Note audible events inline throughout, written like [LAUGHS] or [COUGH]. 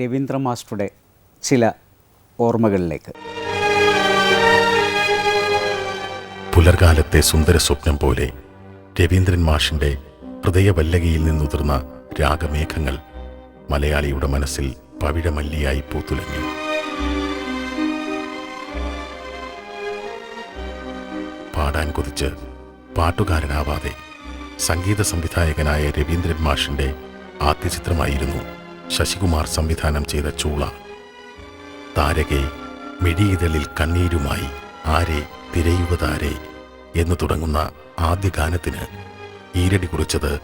രവീന്ദ്ര മാസ്റ്ററുടെ ചില ഓർമ്മകളിലേക്ക്. പുലർകാലത്തെ സുന്ദര സ്വപ്നം പോലെ രവീന്ദ്രൻ മാഷിന്റെ ഹൃദയവല്ലകയിൽ നിന്നുതിർന്ന രാഗമേഘങ്ങൾ മലയാളിയുടെ മനസ്സിൽ പവിഴമല്ലിയായി പൂത്തുലഞ്ഞു. പാടാൻ കൊതിച്ച് പാട്ടുകാരനാവാതെ സംഗീത സംവിധായകനായ രവീന്ദ്രൻ മാഷിന്റെ ആദ്യ ചിത്രമായിരുന്നു ശശികുമാർ സംവിധാനം ചെയ്ത ചൂള. താരകെ മിഴിയിതളിൽ കണ്ണീരുമായി ആരെ തിരയുവതാരെ എന്ന് തുടങ്ങുന്ന ആദ്യ ഗാനത്തിന് ഈരടി കുറിച്ചത്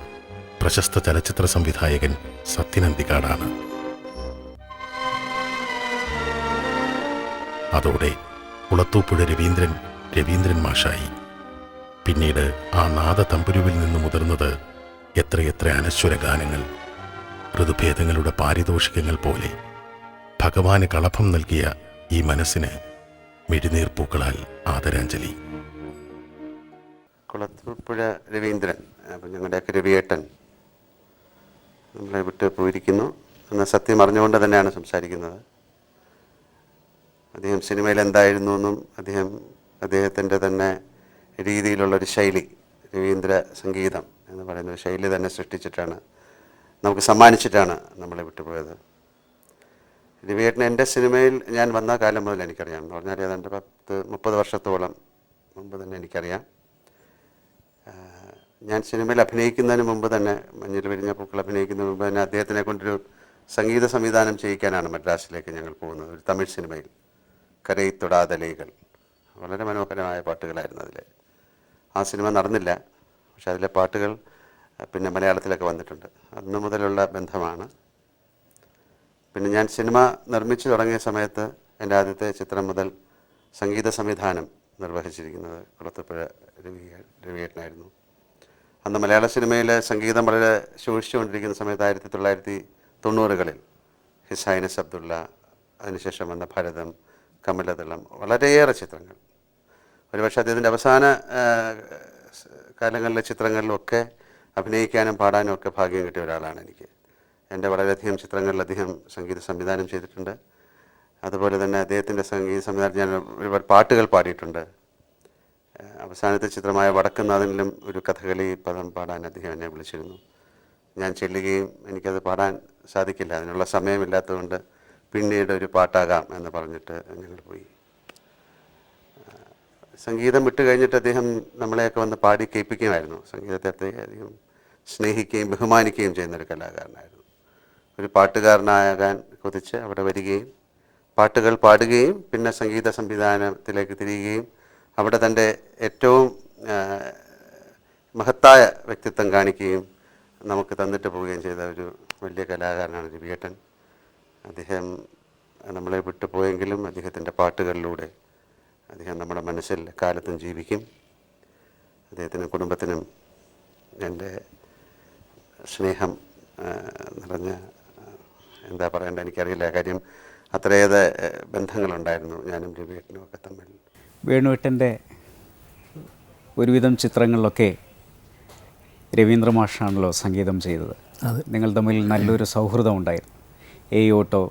പ്രശസ്ത ചലച്ചിത്ര സംവിധായകൻ സത്യനന്തികാടാണ് അതോടെ കുളത്തൂപ്പുഴ രവീന്ദ്രൻ രവീന്ദ്രൻ മാഷായി. പിന്നീട് ആ നാദ തമ്പുരുവിൽ നിന്ന് മുതിർന്നത് എത്രയെത്ര അനശ്വര ഗാനങ്ങൾ ഋതുഭേദങ്ങളുടെ പാരിതോഷികങ്ങൾ പോലെ ഭഗവാന് കളഭം നൽകിയ ഈ മനസ്സിന് മിഴിനീർപ്പൂക്കളാൽ ആദരാഞ്ജലി. കുളത്തൂപ്പുഴ രവീന്ദ്രൻ അപ്പം ഞങ്ങളുടെയൊക്കെ രവിയേട്ടൻ നമ്മളെ വിട്ട് പോയിരിക്കുന്നു എന്ന സത്യം അറിഞ്ഞുകൊണ്ട് തന്നെയാണ് സംസാരിക്കുന്നത്. അദ്ദേഹം സിനിമയിൽ എന്തായിരുന്നു എന്നും അദ്ദേഹം അദ്ദേഹത്തിന്റെ തന്നെ രീതിയിലുള്ളൊരു ശൈലി രവീന്ദ്ര സംഗീതം എന്ന് പറയുന്ന ശൈലി തന്നെ സൃഷ്ടിച്ചിട്ടാണ് നമുക്ക് സമ്മാനിച്ചിട്ടാണ് നമ്മളെ വിട്ടുപോയത്. രവിയേട്ടൻ എന്റെ സിനിമയിൽ ഞാൻ വന്ന കാലം മുതൽ എനിക്കറിയാം. എന്ന് പറഞ്ഞാൽ ഏതാണ്ട് പത്ത് മുപ്പത് വർഷത്തോളം മുമ്പ് തന്നെ എനിക്കറിയാം. ഞാൻ സിനിമയിൽ അഭിനയിക്കുന്നതിന് മുമ്പ് തന്നെ മഞ്ഞിൽ വിരിഞ്ഞ പൂക്കൾ അഭിനയിക്കുന്നതിന് മുമ്പ് തന്നെ അദ്ദേഹത്തിനെ കൊണ്ടൊരു സംഗീത സംവിധാനം ചെയ്യിക്കാനാണ് മദ്രാസിലേക്ക് ഞങ്ങൾ പോകുന്നത്. ഒരു തമിഴ് സിനിമയിൽ. കരയി തൊടാതലൈകൾ വളരെ മനോഹരമായ പാട്ടുകളായിരുന്നു അതിൽ ആ സിനിമ നടന്നില്ല. പക്ഷെ അതിലെ പാട്ടുകൾ പിന്നെ മലയാളത്തിലൊക്കെ വന്നിട്ടുണ്ട്. അന്ന് മുതലുള്ള ബന്ധമാണ്. പിന്നെ ഞാൻ സിനിമ നിർമ്മിച്ചു തുടങ്ങിയ സമയത്ത് എന്റെ ആദ്യത്തെ ചിത്രം മുതൽ സംഗീത സംവിധാനം നിർവഹിച്ചിരിക്കുന്നത് കുളത്തപ്പുഴ രവി രവിയേട്ടനായിരുന്നു. അന്ന് മലയാള സിനിമയിലെ സംഗീതം വളരെ ശോഷിച്ചുകൊണ്ടിരിക്കുന്ന സമയത്ത് ആയിരത്തി തൊള്ളായിരത്തി തൊണ്ണൂറുകളിൽ ഹിസൈനസ് അബ്ദുള്ള അതിനുശേഷം വന്ന ഭരതം കമലതളം വളരെയേറെ ചിത്രങ്ങൾ. ഒരുപക്ഷെ അദ്ദേഹത്തിന്റെ അവസാന കാലങ്ങളിലെ ചിത്രങ്ങളിലൊക്കെ അഭിനയിക്കാനും പാടാനും ഒക്കെ ഭാഗ്യം കിട്ടിയ ഒരാളാണ് എനിക്ക്. എന്റെ വളരെയധികം ചിത്രങ്ങളിൽ അദ്ദേഹം സംഗീത സംവിധാനം ചെയ്തിട്ടുണ്ട്. അതുപോലെ തന്നെ അദ്ദേഹത്തിന്റെ സംഗീത സംവിധാനം ഞാൻ ഒരുപാട് പാട്ടുകൾ പാടിയിട്ടുണ്ട്. അവസാനത്തെ ചിത്രമായ വടക്കുന്നാഥനിലും ഒരു കഥകളി പദം പാടാൻ അദ്ദേഹം എന്നെ വിളിച്ചിരുന്നു. ഞാൻ ചെല്ലുകയും എനിക്കത് പാടാൻ സാധിക്കില്ല. അതിനുള്ള സമയമില്ലാത്തതുകൊണ്ട് പിന്നീട് ഒരു പാട്ടാകാം എന്ന് പറഞ്ഞിട്ട് ഞങ്ങൾ പോയി. സംഗീതം വിട്ട് കഴിഞ്ഞിട്ട് അദ്ദേഹം നമ്മളെയൊക്കെ വന്ന് പാടി കേൾപ്പിക്കുമായിരുന്നു. സംഗീതത്തെ അധികം സ്നേഹിക്കുകയും ബഹുമാനിക്കുകയും ചെയ്യുന്ന ഒരു കലാകാരനായിരുന്നു. ഒരു പാട്ടുകാരനാകാൻ കൊതിച്ച് അവിടെ വരികയും പാട്ടുകൾ പാടുകയും പിന്നെ സംഗീത സംവിധാനത്തിലേക്ക് തിരിയുകയും അവിടെ തന്റെ ഏറ്റവും മഹത്തായ വ്യക്തിത്വം കാണിക്കുകയും നമുക്ക് തന്നിട്ട് പോവുകയും ചെയ്ത ഒരു വലിയ കലാകാരനാണ് രവിയേട്ടൻ. അദ്ദേഹം നമ്മളെ വിട്ടുപോയെങ്കിലും അദ്ദേഹത്തിന്റെ പാട്ടുകളിലൂടെ അദ്ദേഹം നമ്മുടെ മനസ്സിൽ കാലത്തും ജീവിക്കും. അദ്ദേഹത്തിനും കുടുംബത്തിനും എന്റെ സ്നേഹം നിറഞ്ഞ എന്താ പറയേണ്ടത് എനിക്കറിയില്ല. കാര്യം അത്രയേറെ ബന്ധങ്ങളുണ്ടായിരുന്നു ഞാനും രവിയേട്ടനും ഒക്കെ തമ്മിൽ. വേണുവേട്ടന്റെ ഒരുവിധം ചിത്രങ്ങളിലൊക്കെ രവീന്ദ്ര മാഷാണല്ലോ സംഗീതം ചെയ്തത്. നിങ്ങൾ തമ്മിൽ നല്ലൊരു സൗഹൃദം ഉണ്ടായിരുന്നു. എ ഓട്ടോ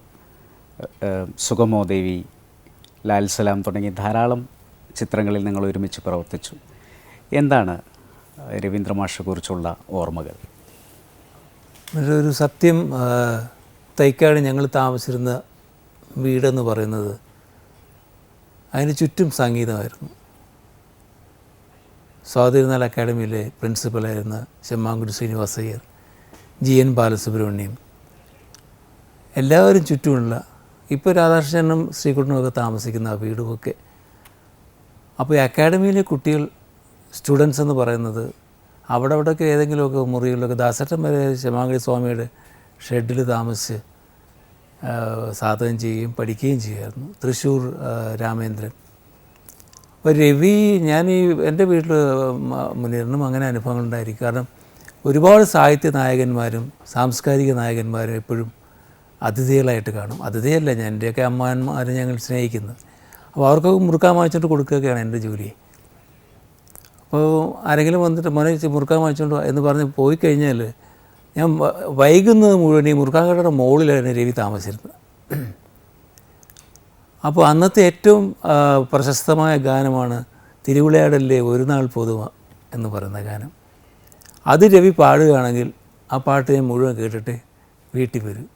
സുഗമോ ദേവി ലാൽ സലാം തുടങ്ങി ധാരാളം ചിത്രങ്ങളിൽ നിങ്ങൾ ഒരുമിച്ച് പ്രവർത്തിച്ചു. എന്താണ് രവീന്ദ്ര മാഷെക്കുറിച്ചുള്ള ഓർമ്മകൾ? ഒരു സത്യം തൈക്കാട് ഞങ്ങൾ താമസിച്ചിരുന്ന വീടെന്ന് പറയുന്നത് അതിന് ചുറ്റും സംഗീതമായിരുന്നു. സ്വാതിരുന്നാൾ അക്കാഡമിയിലെ പ്രിൻസിപ്പലായിരുന്ന ചെമ്മാങ്കുടി ശ്രീനിവാസയ്യർ ജി എൻ ബാലസുബ്രഹ്മണ്യം എല്ലാവരും ചുറ്റുമുള്ള ഇപ്പോൾ രാധാകൃഷ്ണനും ശ്രീകുട്ടനുമൊക്കെ താമസിക്കുന്ന ആ വീടുമൊക്കെ. അപ്പോൾ ഈ അക്കാഡമിയിലെ കുട്ടികൾ സ്റ്റുഡൻസ് എന്ന് പറയുന്നത് അവിടെ അവിടെയൊക്കെ ഏതെങ്കിലുമൊക്കെ മുറികളിലൊക്കെ ദാസറ്റം വരെ ശമാംഗി സ്വാമിയുടെ ഷെഡിൽ താമസിച്ച് സാധകം ചെയ്യുകയും പഠിക്കുകയും ചെയ്യുമായിരുന്നു. തൃശ്ശൂർ രാമേന്ദ്രൻ. അപ്പോൾ രവി ഞാൻ ഈ എന്റെ വീട്ടിൽ മുന്നേറിനും അങ്ങനെ അനുഭവങ്ങളുണ്ടായിരിക്കും കാരണം ഒരുപാട് സാഹിത്യ നായകന്മാരും സാംസ്കാരിക നായകന്മാരും എപ്പോഴും അതിഥികളായിട്ട് കാണും. അതിഥിയല്ല ഞാൻ എന്റെയൊക്കെ അമ്മാന്മാരെ ഞങ്ങൾ സ്നേഹിക്കുന്നത്. അപ്പോൾ അവർക്കൊക്കെ മുറുക്കാൻ വാങ്ങിച്ചിട്ട് കൊടുക്കുകയൊക്കെയാണ് എന്റെ ജോലി. അപ്പോൾ ആരെങ്കിലും വന്നിട്ട് മോനെ മുറുക്കാൻ വാങ്ങിച്ചുകൊണ്ട് എന്ന് പറഞ്ഞ് പോയി കഴിഞ്ഞാൽ ഞാൻ വൈകുന്നത് മുഴുവൻ ഈ മുറുക്കാൻ കടയുടെ മുകളിലായിരുന്നു രവി താമസിച്ചിരുന്നത്. അപ്പോൾ അന്നത്തെ ഏറ്റവും പ്രശസ്തമായ ഗാനമാണ് തിരുവിളയാടല്ലേ ഒരു നാൾ പൊതുവ എന്ന് പറയുന്ന ഗാനം. അത് രവി പാടുകയാണെങ്കിൽ ആ പാട്ട് ഞാൻ മുഴുവൻ കേട്ടിട്ട് വീട്ടിൽ വരും.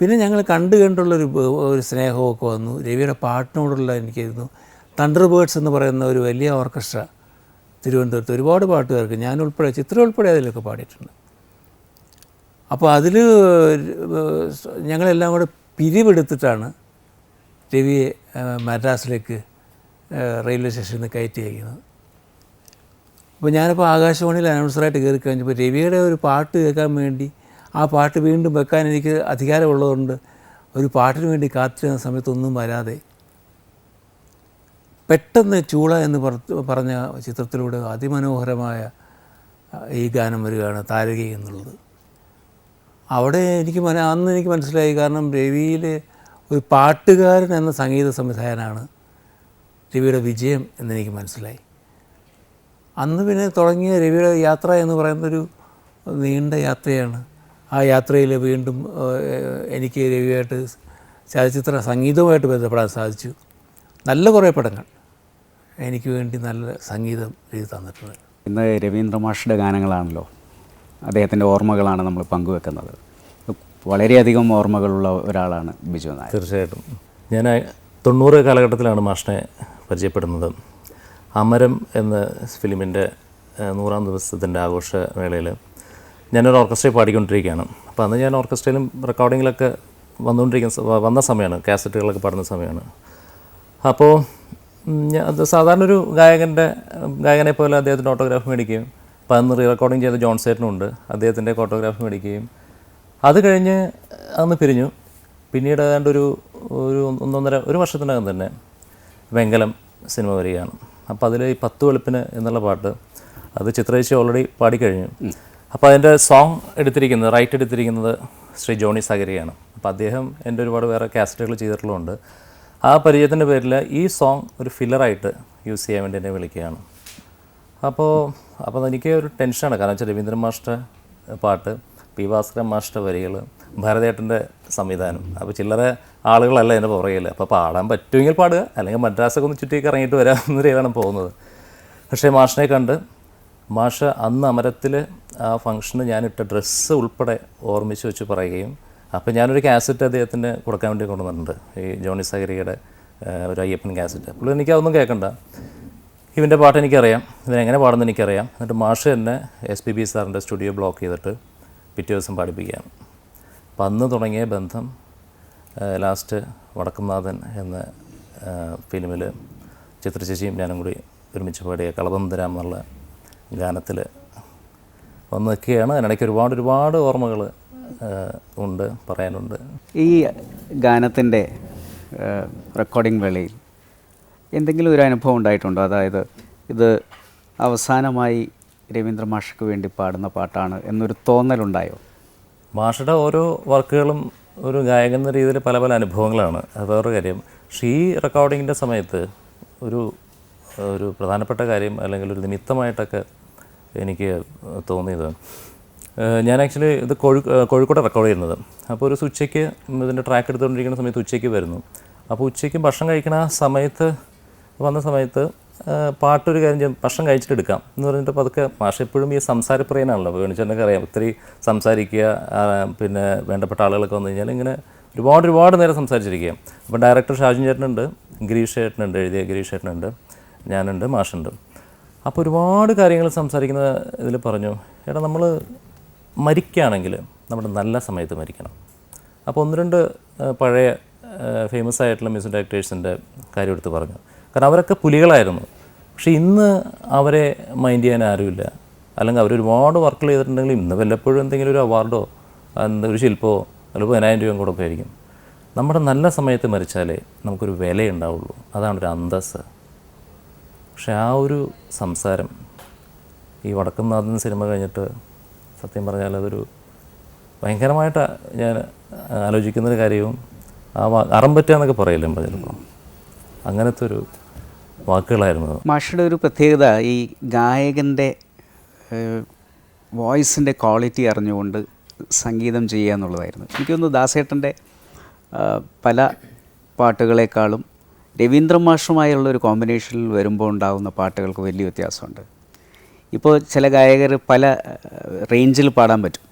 പിന്നെ ഞങ്ങൾ കണ്ടു കണ്ടുള്ളൊരു ഒരു സ്നേഹമൊക്കെ വന്നു. രവിയുടെ പാട്ടിനോടുള്ള എനിക്കായിരുന്നു തണ്ടർ ബേർഡ്സ് എന്ന് പറയുന്ന ഒരു വലിയ ഓർക്കസ്ട്ര തിരുവനന്തപുരത്ത് ഒരുപാട് പാട്ടുകാർക്ക് ഞാൻ ഉൾപ്പെടെ ചിത്രം ഉൾപ്പെടെ അതിലൊക്കെ പാടിയിട്ടുണ്ട്. അപ്പോൾ അതിൽ ഞങ്ങളെല്ലാം കൂടെ പിരിവെടുത്തിട്ടാണ് രവിയെ മദ്രാസിലേക്ക് റെയിൽവേ സ്റ്റേഷനിൽ നിന്ന് കയറ്റി അയക്കുന്നത്. അപ്പോൾ ഞാനിപ്പോൾ ആകാശവാണിയിൽ അനൗൺസറായിട്ട് കയറി കഴിഞ്ഞപ്പോൾ രവിയുടെ ഒരു പാട്ട് കേൾക്കാൻ വേണ്ടി ആ പാട്ട് വീണ്ടും വെക്കാൻ എനിക്ക് അധികാരമുള്ളതുകൊണ്ട് ഒരു പാട്ടിന് വേണ്ടി കാത്തിരുന്ന സമയത്തൊന്നും വരാതെ പെട്ടെന്ന് ചൂള എന്ന് പറ- പറഞ്ഞ ചിത്രത്തിലൂടെ അതിമനോഹരമായ ഈ ഗാനം വരികയാണ് താരകി എന്നുള്ളത്. അവിടെ എനിക്ക് മന അന്ന് എനിക്ക് മനസ്സിലായി കാരണം രവിയിൽ ഒരു പാട്ടുകാരൻ എന്ന സംഗീത സംവിധായകനാണ് രവിയുടെ വിജയം എന്നെനിക്ക് മനസ്സിലായി. അന്ന് പിന്നെ തുടങ്ങിയ രവിയുടെ യാത്ര എന്ന് പറയുന്നൊരു നീണ്ട യാത്രയാണ്. ആ യാത്രയിൽ വീണ്ടും എനിക്ക് രവിയായിട്ട് ചലച്ചിത്ര സംഗീതവുമായിട്ട് ബന്ധപ്പെടാൻ സാധിച്ചു. നല്ല കുറേ പടങ്ങൾ. എനിക്ക് വേണ്ടി നല്ല സംഗീതം എഴുതി തന്നിട്ടുണ്ട്. ഇന്ന് രവീന്ദ്ര മാഷിന്റെ ഗാനങ്ങളാണല്ലോ. അദ്ദേഹത്തിന്റെ ഓർമ്മകളാണ് നമ്മൾ പങ്കുവെക്കുന്നത്. വളരെയധികം ഓർമ്മകളുള്ള ഒരാളാണ് ബിജു നായർ. തീർച്ചയായിട്ടും. ഞാൻ തൊണ്ണൂറ് കാലഘട്ടത്തിലാണ് മാഷിനെ പരിചയപ്പെടുന്നത്. അമരം എന്ന ഫിലിമിന്റെ നൂറാം ദിവസത്തിന്റെ ആഘോഷവേളയിൽ ഞാനൊരു ഓർക്കസ്ട്രയിൽ പാടിക്കൊണ്ടിരിക്കുകയാണ്. അപ്പോൾ അന്ന് ഞാൻ ഓർക്കസ്ട്രയിലും റെക്കോർഡിങ്ങിലൊക്കെ വന്നുകൊണ്ടിരിക്കുന്ന വന്ന സമയമാണ് കാസറ്റുകളൊക്കെ പാടുന്ന സമയമാണ്. അപ്പോൾ അത് സാധാരണ ഒരു ഗായകന്റെ ഗായകനെ പോലെ അദ്ദേഹത്തിന്റെ ഓട്ടോഗ്രാഫ് മേടിക്കുകയും അപ്പോൾ അന്ന് റീ റെക്കോർഡിങ് ചെയ്ത ജോൺ സേറ്റനുണ്ട് അദ്ദേഹത്തിന്റെ ഓട്ടോഗ്രാഫ് മേടിക്കുകയും. അത് കഴിഞ്ഞ് അന്ന് പിരിഞ്ഞു. പിന്നീട് ഏതാണ്ട് ഒരു ഒരു ഒന്നൊന്നര ഒരു വർഷത്തിനകം തന്നെ വെങ്കലം സിനിമ വരികയാണ്. അപ്പോൾ അതിൽ ഈ പത്ത് വെളുപ്പിന് എന്നുള്ള പാട്ട് അത് ചിത്രേച്ചി ഓൾറെഡി പാടിക്കഴിഞ്ഞു. അപ്പോൾ അതിന്റെ സോങ് എടുത്തിരിക്കുന്നത് റൈറ്റ് എടുത്തിരിക്കുന്നത് ശ്രീ ജോണി സഗരിയാണ്. അപ്പോൾ അദ്ദേഹം എന്റെ ഒരുപാട് വേറെ കാസറ്റുകൾ ചെയ്തിട്ടുള്ളതുകൊണ്ട് ആ പരിചയത്തിന്റെ പേരിൽ ഈ സോങ് ഒരു ഫില്ലറായിട്ട് യൂസ് ചെയ്യാൻ വേണ്ടി എന്നെ വിളിക്കുകയാണ്. അപ്പോൾ അപ്പോൾ എനിക്ക് ഒരു ടെൻഷനാണ്. കാരണം വെച്ചാൽ രവീന്ദ്രൻ മാസ്റ്റർ പാട്ട് പി ഭാസ്കരൻ മാസ്റ്റർ വരികൾ ഭാരതേട്ടന്റെ സംവിധാനം. അപ്പോൾ ചില്ലറ ആളുകളല്ല എന്റെ പുറകിൽ. അപ്പോൾ പാടാൻ പറ്റുമെങ്കിൽ പാടുക അല്ലെങ്കിൽ മദ്രാസൊക്കെ ഒന്ന് ചുറ്റിയൊക്കെ ഇറങ്ങിയിട്ട് വരാം രീതിയിലാണ് പോകുന്നത്. പക്ഷേ മാഷിനെ കണ്ട് മാഷ് അന്ന് അമരത്തിൽ ആ ഫംഗ്ഷന് ഞാനിട്ട ഡ്രസ്സ് ഉൾപ്പെടെ ഓർമ്മിച്ച് വെച്ച് പറയുകയും അപ്പോൾ ഞാനൊരു കാസറ്റ് അദ്ദേഹത്തിന് കൊടുക്കാൻ വേണ്ടി കൊണ്ടുവന്നിട്ടുണ്ട്. ഈ ജോണി സഹരിയുടെ ഒരു അയ്യപ്പൻ കാസറ്റ്. പുള്ളി എനിക്ക് അതൊന്നും കേൾക്കണ്ട. ഇവന്റെ പാട്ട് എനിക്കറിയാം. ഇതിനെങ്ങനെ പാടുന്നത് എനിക്കറിയാം. എന്നിട്ട് മാഷ് തന്നെ എസ് പി ബി സാറിന്റെ സ്റ്റുഡിയോ ബ്ലോക്ക് ചെയ്തിട്ട് പിറ്റേ ദിവസം പാടിപ്പിക്കുകയാണ്. അപ്പം അന്ന് തുടങ്ങിയ ബന്ധം ലാസ്റ്റ് വടക്കുംനാഥൻ എന്ന ഫിലിമിൽ ചിത്രചേച്ചിയും ഞാനും കൂടി ഒരുമിച്ച് പാടിയ കളബന്ധരാം എന്നുള്ള ഗാനത്തിൽ നിൽക്കുകയാണ്. അതിനിടയ്ക്ക് ഒരുപാട് ഒരുപാട് ഓർമ്മകൾ ഉണ്ട് പറയാനുണ്ട്. ഈ ഗാനത്തിന്റെ റെക്കോർഡിംഗ് വേളയിൽ എന്തെങ്കിലും ഒരു അനുഭവം ഉണ്ടായിട്ടുണ്ടോ? അതായത് ഇത് അവസാനമായി രവീന്ദ്ര മാഷയ്ക്ക് വേണ്ടി പാടുന്ന പാട്ടാണ് എന്നൊരു തോന്നലുണ്ടായോ? മാഷയുടെ ഓരോ വർക്കുകളും ഒരു ഗായകൻ എന്ന രീതിയിൽ പല പല അനുഭവങ്ങളാണ്. അത് വേറൊരു കാര്യം. പക്ഷേ ഈ റെക്കോർഡിങ്ങിന്റെ സമയത്ത് ഒരു ഒരു പ്രധാനപ്പെട്ട കാര്യം അല്ലെങ്കിൽ ഒരു നിമിത്തമായിട്ടൊക്കെ എനിക്ക് തോന്നിയത് ഞാൻ ആക്ച്വലി ഇത് കോഴി കോഴിക്കോട് റെക്കോർഡ് ചെയ്യുന്നത്. അപ്പോൾ ഒരു ഉച്ചയ്ക്ക് ഇതിന്റെ ട്രാക്ക് എടുത്തുകൊണ്ടിരിക്കുന്ന സമയത്ത് ഉച്ചയ്ക്ക് വരുന്നു. അപ്പോൾ ഉച്ചയ്ക്ക് ഭക്ഷണം കഴിക്കുന്ന സമയത്ത് വന്ന സമയത്ത് പാട്ടൊരു കാര്യം ചെയ്യാം. ഭക്ഷണം കഴിച്ചിട്ട് എടുക്കാം എന്ന് പറഞ്ഞിട്ട് പതുക്കെ മാഷ എപ്പോഴും ഈ സംസാരപ്രിയനാണല്ലോ. വേണിച്ചെന്നൊക്കെ അറിയാം. ഒത്തിരി സംസാരിക്കുക പിന്നെ വേണ്ടപ്പെട്ട ആളുകളൊക്കെ വന്നു കഴിഞ്ഞാൽ ഇങ്ങനെ ഒരുപാട് ഒരുപാട് നേരം സംസാരിച്ചിരിക്കുക. അപ്പോൾ ഡയറക്ടർ ഷാജു ചേട്ടനുണ്ട് ഗിരീഷ് ചേട്ടനുണ്ട് എഴുതിയ ഗിരീഷ് ചേട്ടനുണ്ട് ഞാനുണ്ട് മാഷുണ്ട്. അപ്പോൾ ഒരുപാട് കാര്യങ്ങൾ സംസാരിക്കുന്ന ഇതിൽ പറഞ്ഞു. എടാ നമ്മൾ മരിക്കുകയാണെങ്കിൽ നമ്മൾ നല്ല സമയത്ത് മരിക്കണം. അപ്പോൾ ഒന്ന് രണ്ട് പഴയ ഫേമസ് ആയിട്ടുള്ള മ്യൂസിക് ഡയറക്ടേഴ്സിന്റെ കാര്യം എടുത്ത് പറഞ്ഞു. കാരണം അവരൊക്കെ പുലികളായിരുന്നു. പക്ഷേ ഇന്ന് അവരെ മൈൻഡ് ചെയ്യാൻ ആരുമില്ല. അല്ലെങ്കിൽ അവരൊരുപാട് വർക്കുകൾ ചെയ്തിട്ടുണ്ടെങ്കിൽ ഇന്ന് വല്ലപ്പോഴും എന്തെങ്കിലും ഒരു അവാർഡോ ഒരു ശില്പമോ അല്ലെങ്കിൽ പതിനായിരം രൂപയും കൂടെ ഒക്കെ ആയിരിക്കും. നമ്മുടെ നല്ല സമയത്ത് മരിച്ചാലേ നമുക്കൊരു വിലയുണ്ടാവുള്ളൂ. അതാണ് ഒരു അന്തസ്സ്. പക്ഷെ ആ ഒരു സംസാരം ഈ വടക്കുംനാഥൻ സിനിമ കഴിഞ്ഞിട്ട് സത്യം പറഞ്ഞാൽ അതൊരു ഭയങ്കരമായിട്ട് ഞാൻ ആലോചിക്കുന്നൊരു കാര്യവും ആ വാ പറ്റുക എന്നൊക്കെ പറയില്ലേ ചിലപ്പോൾ അങ്ങനത്തെ ഒരു വാക്കുകളായിരുന്നു മാഷിയുടെ ഒരു പ്രത്യേകത ഈ ഗായകന്റെ വോയിസിന്റെ ക്വാളിറ്റി അറിഞ്ഞുകൊണ്ട് സംഗീതം ചെയ്യുക എന്നുള്ളതായിരുന്നു. എനിക്കൊന്ന് ദാസേട്ടന്റെ പല പാട്ടുകളെക്കാളും രവീന്ദ്രമാഷുമായുള്ള ഒരു കോമ്പിനേഷനിൽ വരുമ്പോൾ ഉണ്ടാകുന്ന പാട്ടുകൾക്ക് വലിയ വ്യത്യാസമുണ്ട്. ഇപ്പോൾ ചില ഗായകർ പല റേഞ്ചിൽ പാടാൻ പറ്റും.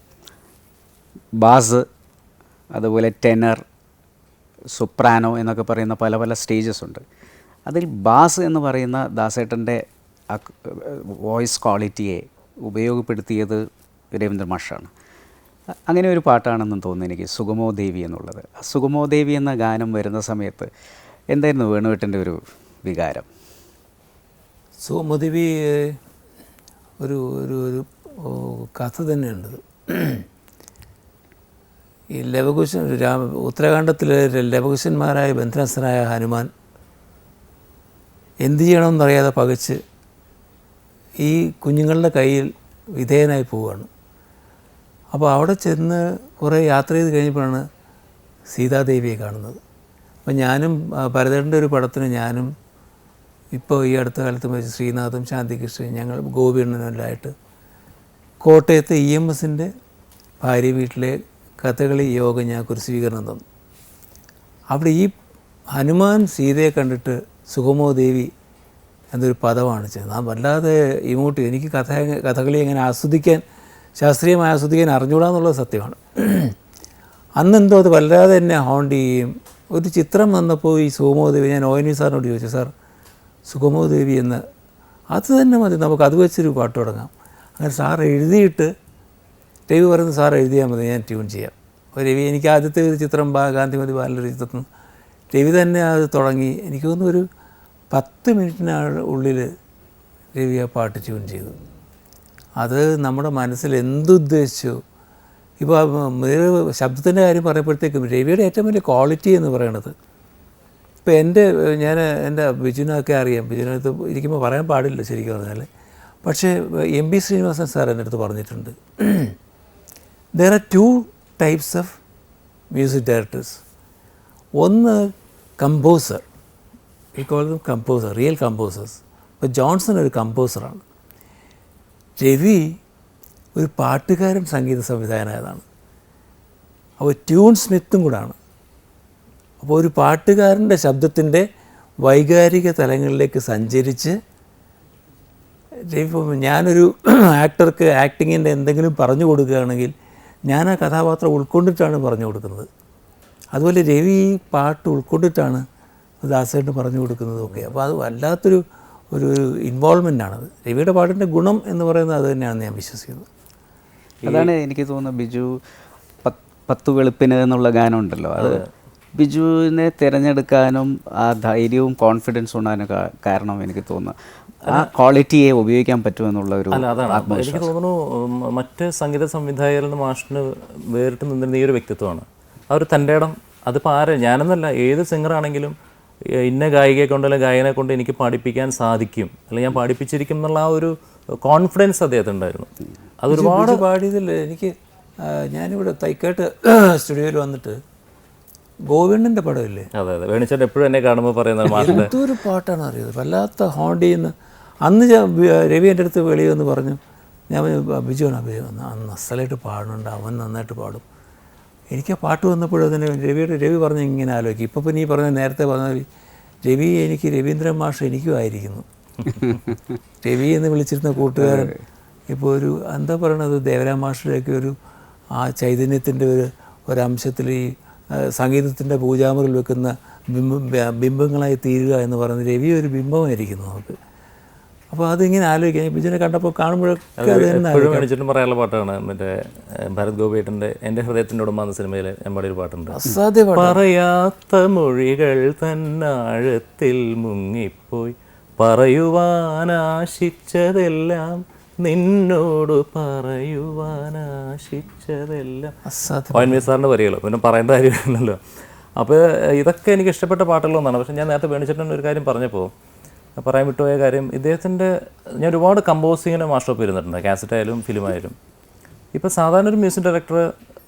ബാസ് അതുപോലെ ടെനർ സുപ്രാനോ എന്നൊക്കെ പറയുന്ന പല പല സ്റ്റേജസ് ഉണ്ട്. അതിൽ ബാസ് എന്ന് പറയുന്ന ദാസേട്ടന്റെ വോയിസ് ക്വാളിറ്റിയെ ഉപയോഗപ്പെടുത്തിയത് രവീന്ദ്ര മാഷാണ്. അങ്ങനെ ഒരു പാട്ടാണെന്ന് തോന്നുന്നു എനിക്ക് സുഗമോ ദേവി എന്നുള്ളത്. സുഗമോ ദേവി എന്ന ഗാനം വരുന്ന സമയത്ത് എന്തായിരുന്നു വേണുവേട്ടന്റെ ഒരു വികാരം? സുമതിവി ഒരു ഒരു ഒരു കഥ തന്നെയുണ്ട് ഈ ലവകുശൻ രാമ ഉത്തരാഖണ്ഡത്തിലെ ലവകുശന്മാരായ ബന്ധനസ്ഥനായ ഹനുമാൻ എന്തു ചെയ്യണമെന്നറിയാതെ പകച്ച് ഈ കുഞ്ഞുങ്ങളുടെ കയ്യിൽ വിധേയനായി പോവുകയാണ്. അപ്പോൾ അവിടെ ചെന്ന് കുറേ യാത്ര ചെയ്ത് കഴിഞ്ഞപ്പോഴാണ് സീതാദേവിയെ കാണുന്നത്. അപ്പം ഞാനും ആ, ഭരതന്റെ ഒരു പടത്തിന് ഞാനും ഇപ്പോൾ ഈ അടുത്ത കാലത്ത് മരിച്ച ശ്രീനാഥും ശാന്തികൃഷ്ണൻ ഞങ്ങൾ ഗോപിയണ്ണനെല്ലാമായിട്ട് കോട്ടയത്തെ ഇ എം എസിന്റെ ഭാര്യ വീട്ടിലെ കഥകളി യോഗ ഞങ്ങൾക്കൊരു സ്വീകരണം തന്നു. അവിടെ ഈ ഹനുമാൻ സീതയെ കണ്ടിട്ട് സുഗമോ ദേവി എന്നൊരു പദമാണ് ചെയ്യുന്നത് ആ വല്ലാതെ ഇമോട്ട് എനിക്ക് കഥ കഥകളി എങ്ങനെ ആസ്വദിക്കാൻ ശാസ്ത്രീയമായി ആസ്വദിക്കാൻ അറിഞ്ഞുകൂടാന്നുള്ളത് സത്യമാണ്. അന്നെന്തോ അത് വല്ലാതെ എന്നെ ഹോണ്ട് ചെയ്യും. ഒരു ചിത്രം വന്നപ്പോൾ ഈ സുഗമോ ദേവി ഞാൻ ഒ എൻ വി സാറിനോട് ചോദിച്ചു സാർ സുഗമോ ദേവി എന്ന് അത് തന്നെ മതി. നമുക്ക് അത് വെച്ചൊരു പാട്ട് തുടങ്ങാം. അങ്ങനെ സാർ എഴുതിയിട്ട് രവി പറയുന്നത് സാർ എഴുതിയാൽ മതി ഞാൻ ട്യൂൺ ചെയ്യാം. അപ്പോൾ രവി എനിക്ക് ആദ്യത്തെ ഒരു ചിത്രം ഗാന്ധിമതി ബാലന്റെ ചിത്രത്തിൽ രവി തന്നെ അത് തുടങ്ങി. എനിക്ക് തോന്നുന്നു ഒരു പത്ത് മിനിറ്റിന് ഉള്ളിൽ രവി ആ പാട്ട് ട്യൂൺ ചെയ്തു. അത് നമ്മുടെ മനസ്സിൽ എന്തുദ്ദേശിച്ചു ഇപ്പോൾ ശബ്ദത്തിന്റെ കാര്യം പറയുമ്പോഴത്തേക്കും രവിയുടെ ഏറ്റവും വലിയ ക്വാളിറ്റി എന്ന് പറയണത് ഇപ്പോൾ എന്റെ ഞാൻ എന്റെ ബിജുനൊക്കെ അറിയാം. ബിജുനകത്ത് ഇരിക്കുമ്പോൾ പറയാൻ പാടില്ല ശരിക്കും പറഞ്ഞാൽ. പക്ഷേ എം ബി ശ്രീനിവാസൻ സാർ എന്റെ അടുത്ത് പറഞ്ഞിട്ടുണ്ട്. There are two types of music directors ഒന്ന് കമ്പോസർ ഈ ദം കമ്പോസർ റിയൽ കമ്പോസേഴ്സ് ഇപ്പോൾ ജോൺസൺ ഒരു കമ്പോസറാണ് രവി ഒരു പാട്ടുകാരൻ സംഗീത സംവിധായകനായതാണ്. അപ്പോൾ ട്യൂൺ സ്മിത്തും കൂടാണ്. അപ്പോൾ ഒരു പാട്ടുകാരന്റെ ശബ്ദത്തിന്റെ വൈകാരിക തലങ്ങളിലേക്ക് സഞ്ചരിച്ച് ഇപ്പം ഞാനൊരു [CLEARS THROAT] ആക്ടർക്ക് ആക്ടിങ്ങിന്റെ എന്തെങ്കിലും പറഞ്ഞു കൊടുക്കുകയാണെങ്കിൽ ഞാൻ ആ കഥാപാത്രം ഉൾക്കൊണ്ടിട്ടാണ് പറഞ്ഞു കൊടുക്കുന്നത്. അതുപോലെ രവി ഈ പാട്ട് ഉൾക്കൊണ്ടിട്ടാണ് ദാസേട്ട് പറഞ്ഞു കൊടുക്കുന്നതൊക്കെ അപ്പോൾ അത് വല്ലാത്തൊരു ഒരു ഇൻവോൾവ്മെന്റ് ആണത് രവിയുടെ പാട്ടിന്റെ ഗുണം എന്ന് പറയുന്നത് അത് തന്നെയാണെന്ന് ഞാൻ വിശ്വസിക്കുന്നത് അതാണ് എനിക്ക് തോന്നുന്നത് ബിജു പത്ത് പത്തു വെളുപ്പിന് എന്നുള്ള ഗാനം ഉണ്ടല്ലോ അത്. ബിജുവിനെ തിരഞ്ഞെടുക്കാനും ആ ധൈര്യവും കോൺഫിഡൻസും ഉണ്ടാകാനും കാരണം എനിക്ക് തോന്നുന്നു. ആ ക്വാളിറ്റിയെ ഉപയോഗിക്കാൻ പറ്റുമെന്നുള്ള ഒരു അല്ല അതാണ്. എനിക്ക് തോന്നുന്നു മറ്റ് സംഗീത സംവിധായകരിൽ നിന്ന് മാഷിന് വേറിട്ട് നിന്നിരുന്ന ഈ ഒരു വ്യക്തിത്വമാണ്. ആ ഒരു തന്റെ ഇടം അതിപ്പോൾ ആര്? ഞാനെന്നല്ല ഏത് സിംഗറാണെങ്കിലും ഇന്ന ഗായികയെ കൊണ്ട് അല്ലെങ്കിൽ ഗായകനെ കൊണ്ട് എനിക്ക് പാടിപ്പിക്കാൻ സാധിക്കും. അല്ലെങ്കിൽ ഞാൻ പാടിപ്പിച്ചിരിക്കും എന്നുള്ള ആ ഒരു കോൺഫിഡൻസ് അദ്ദേഹത്തിന് ഉണ്ടായിരുന്നു. അതൊരുപാട് പാടിയതിൽ എനിക്ക് ഞാനിവിടെ തൈക്കാട്ട് [COUGHS] സ്റ്റുഡിയോയിൽ വന്നിട്ട് ഗോവിന്ദന്റെ പടമില്ലേ? അതെ അതെ. വേണിച്ചേട്ടൻ എപ്പോഴും എന്നെ കാണുമ്പോൾ പറയുന്നത് എന്തൊരു പാട്ടാണ് അറിയുന്നത്? വല്ലാത്ത ഹോണ്ടിന്ന്. അന്ന് രവി എന്റെ അടുത്ത് വെളിയിൽ വന്ന് പറഞ്ഞു ഞാൻ പറഞ്ഞു, "ബ- ബിജുവാണ് ബിജു വന്ന് അന്ന് അസലായിട്ട് പാടുന്നുണ്ട് അവൻ നന്നായിട്ട് പാടും. എനിക്ക് ആ പാട്ട് വന്നപ്പോഴും തന്നെ രവിയുടെ രവി പറഞ്ഞ് ഇങ്ങനെ ആലോചിക്കും. ഇപ്പം പിന്നെ ഈ പറഞ്ഞ നേരത്തെ പറഞ്ഞ രവി എനിക്ക് രവീന്ദ്രൻ മാഷ് എനിക്കും ആയിരിക്കുന്നു. രവി എന്ന് വിളിച്ചിരുന്ന കൂട്ടുകാരൻ ഇപ്പോൾ ഒരു എന്താ പറയണത് ദേവരാം മാഷിന്റെയൊക്കെ ഒരു ആ ചൈതന്യത്തിന്റെ ഒരു ഒരംശത്തിൽ ഈ സംഗീതത്തിന്റെ പൂജാമുറിൽ വെക്കുന്ന ബിംബം ബിംബങ്ങളായി തീരുക എന്ന് പറയുന്ന രവി ഒരു ബിംബമായിരിക്കുന്നു നമുക്ക് അപ്പോൾ അതിങ്ങനെ ആലോചിക്കാം. ബിജുവിനെ കണ്ടപ്പോൾ കാണുമ്പോഴൊക്കെ എപ്പോഴും പറയാനുള്ള പാട്ടാണ്. മറ്റേ ഭരത് ഗോപിയേട്ടന്റെ എന്റെ ഹൃദയത്തിന്റെ ഉടമ എന്ന സിനിമയിൽ ഞാൻ ഒരു പാട്ടുണ്ട്. അസാധ്യ. പറയാത്ത മൊഴികൾ തന്നാഴത്തിൽ മുങ്ങിപ്പോയി. പറയുവാനാശിച്ചതെല്ലാം നിന്നോട് പറയുവാനാശിച്ചതെല്ലാം സാറിന്റെ ഒ എൻ വി സാറിന്റെ വരികൾ പിന്നെ പറയേണ്ട കാര്യമില്ലല്ലോ. അപ്പോൾ ഇതൊക്കെ എനിക്ക് ഇഷ്ടപ്പെട്ട പാട്ടുകളൊന്നാണ് പക്ഷെ ഞാൻ നേരത്തെ വേണിച്ചിട്ടുണ്ട് ഒരു കാര്യം പറഞ്ഞപ്പോൾ പറയാൻ വിട്ടുപോയ കാര്യം ഇദ്ദേഹത്തിന്റെ ഞാൻ ഒരുപാട് കമ്പോസിങ്ങിന് മാസ്റ്റർ ഇരുന്നിട്ടുണ്ട് കാസറ്റ് ആയാലും ഫിലിമായാലും. ഇപ്പോൾ സാധാരണ ഒരു മ്യൂസിക് ഡയറക്ടർ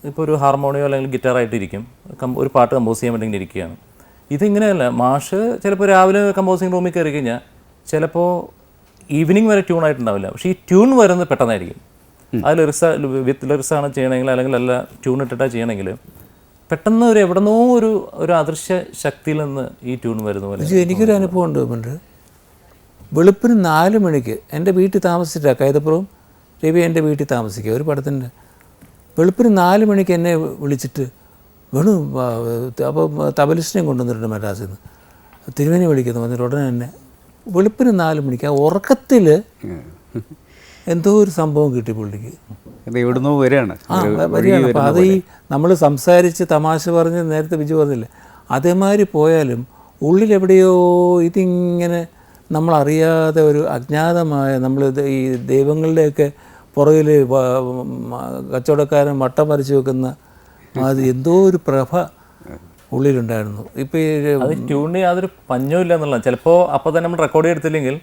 ഇപ്പോൾ ഒരു ഹാർമോണിയോ അല്ലെങ്കിൽ ഗിറ്റാർ ആയിട്ടിരിക്കും കം ഒരു പാട്ട് കമ്പോസ് ചെയ്യാൻ വേണ്ടി ഇരിക്കുകയാണ്. ഇതിങ്ങനെയല്ല മാഷ് ചിലപ്പോൾ രാവിലെ കമ്പോസിങ് റൂമിൽ കയറി കഴിഞ്ഞാൽ ചിലപ്പോൾ ഈവനിങ് വരെ ട്യൂൺ ആയിട്ടുണ്ടാവില്ല. പക്ഷേ ഈ ട്യൂൺ വരുന്നത് പെട്ടെന്നായിരിക്കും. അത് ലിറിക്സ് വിത്ത് ലിറിക്സ് ആണ് ചെയ്യണമെങ്കിൽ അല്ലെങ്കിൽ അല്ല ട്യൂൺ ഇട്ടിട്ടാണ് ചെയ്യണമെങ്കിൽ പെട്ടെന്ന് ഒരു എവിടെന്നോ ഒരു ഒരു അദൃശ്യ ശക്തിയിൽ നിന്ന് ഈ ട്യൂൺ വരുന്ന പോലെ എനിക്കൊരു അനുഭവം ഉണ്ട് വെളുപ്പിന് നാല് മണിക്ക് എന്റെ വീട്ടിൽ താമസിച്ചിട്ടാണ് കൈതപ്പുറവും രവി എന്റെ വീട്ടിൽ താമസിക്കുക ഒരു പടത്തിന്റെ. വെളുപ്പിന് നാല് മണിക്ക് എന്നെ വിളിച്ചിട്ട് വേണു അപ്പോൾ തബലിസ്റ്റിനെയും കൊണ്ടുവന്നിട്ടുണ്ട് മദ്രാസിൽ നിന്ന് തിരുവനന്തപുരം വിളിക്കുന്നു വന്നിട്ട് ഉടനെ തന്നെ വെളുപ്പിന് നാല് മണിക്ക് ആ ഉറക്കത്തിൽ എന്തോ ഒരു സംഭവം കിട്ടി പുള്ളിക്ക്. എവിടുന്നോ വരികയാണ്. വരികയാണ്. അപ്പം അത് ഈ നമ്മൾ സംസാരിച്ച് തമാശ പറഞ്ഞ് നേരത്തെ ബിജു പറഞ്ഞില്ലേ? അതേമാതിരി പോയാലും ഉള്ളിലെവിടെയോ ഇതിങ്ങനെ നമ്മളറിയാതെ ഒരു അജ്ഞാതമായ നമ്മൾ ഈ ദൈവങ്ങളുടെയൊക്കെ പുറകിൽ കച്ചവടക്കാരൻ വട്ടം വരച്ച് വെക്കുന്ന അത് എന്തോ ഒരു പ്രഭ ഉള്ളിലുണ്ടായിരുന്നു. ഇപ്പോൾ ഈ അത് ട്യൂണിന് യാതൊരു പഞ്ഞവും ഇല്ല എന്നുള്ളതാണ്. ചിലപ്പോൾ അപ്പോൾ തന്നെ നമ്മൾ റെക്കോർഡ് ചെയ്തില്ലെങ്കിൽ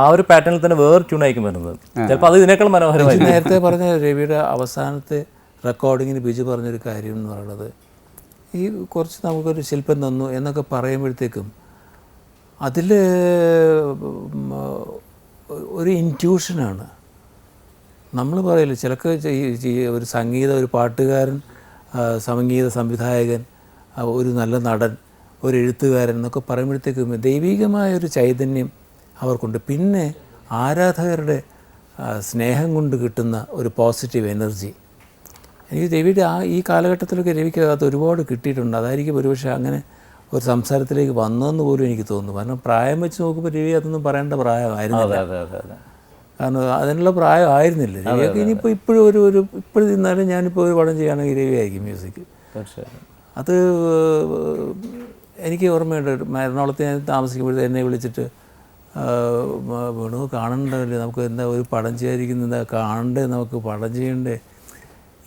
ആ ഒരു പാറ്റേണിൽ തന്നെ വേറെ ട്യൂൺ ആയിരിക്കും വരുന്നത്. ചിലപ്പോൾ അത് ഇതിനേക്കാൾ മനോഹരമായി നേരത്തെ പറഞ്ഞ രവിയുടെ അവസാനത്തെ റെക്കോർഡിങ്ങിന് ബിജു പറഞ്ഞൊരു കാര്യം എന്ന് പറയുന്നത് ഈ കുറച്ച് നമുക്കൊരു ശില്പം തന്നു എന്നൊക്കെ പറയുമ്പോഴത്തേക്കും അതിൽ ഒരു ഇന്റ്യൂഷനാണ് നമ്മൾ പറയില്ല ചിലക്ക് ഒരു സംഗീത ഒരു പാട്ടുകാരൻ സംഗീത സംവിധായകൻ ഒരു നല്ല നടൻ ഒരു എഴുത്തുകാരൻ എന്നൊക്കെ പറയുമ്പോഴത്തേക്കും ദൈവികമായ ഒരു ചൈതന്യം അവർക്കുണ്ട്. പിന്നെ ആരാധകരുടെ സ്നേഹം കൊണ്ട് കിട്ടുന്ന ഒരു പോസിറ്റീവ് എനർജി എനിക്ക് രവിയുടെ ആ ഈ കാലഘട്ടത്തിലൊക്കെ രവിക്ക് അത് ഒരുപാട് കിട്ടിയിട്ടുണ്ട്. അതായിരിക്കും ഒരുപക്ഷെ അങ്ങനെ ഒരു സംസാരത്തിലേക്ക് വന്നതെന്ന് പോലും എനിക്ക് തോന്നുന്നു. കാരണം പ്രായം വെച്ച് നോക്കുമ്പോൾ രവി അതൊന്നും പറയേണ്ട അതെ കാരണം അതിനുള്ള പ്രായമായിരുന്നില്ല രവിയൊക്കെ ഇനിയിപ്പോൾ ഇപ്പോഴും ഒരു ഒരു ഇപ്പോഴും നിന്നാലും ഞാനിപ്പോൾ ഒരു പടം ചെയ്യുകയാണെങ്കിൽ രവി ആയിരിക്കും മ്യൂസിക്. തീർച്ചയായും അത് എനിക്ക് ഓർമ്മയുണ്ട്. എറണാകുളത്ത് ഞാൻ താമസിക്കുമ്പോഴത്തെ എന്നെ വിളിച്ചിട്ട് വേണു കാണണ്ടല്ലേ? നമുക്ക് എന്താ ഒരു പടം ചെയ്യാതിരിക്കുന്ന? എന്താ കാണണ്ടേ? നമുക്ക് പടം ചെയ്യണ്ടേ?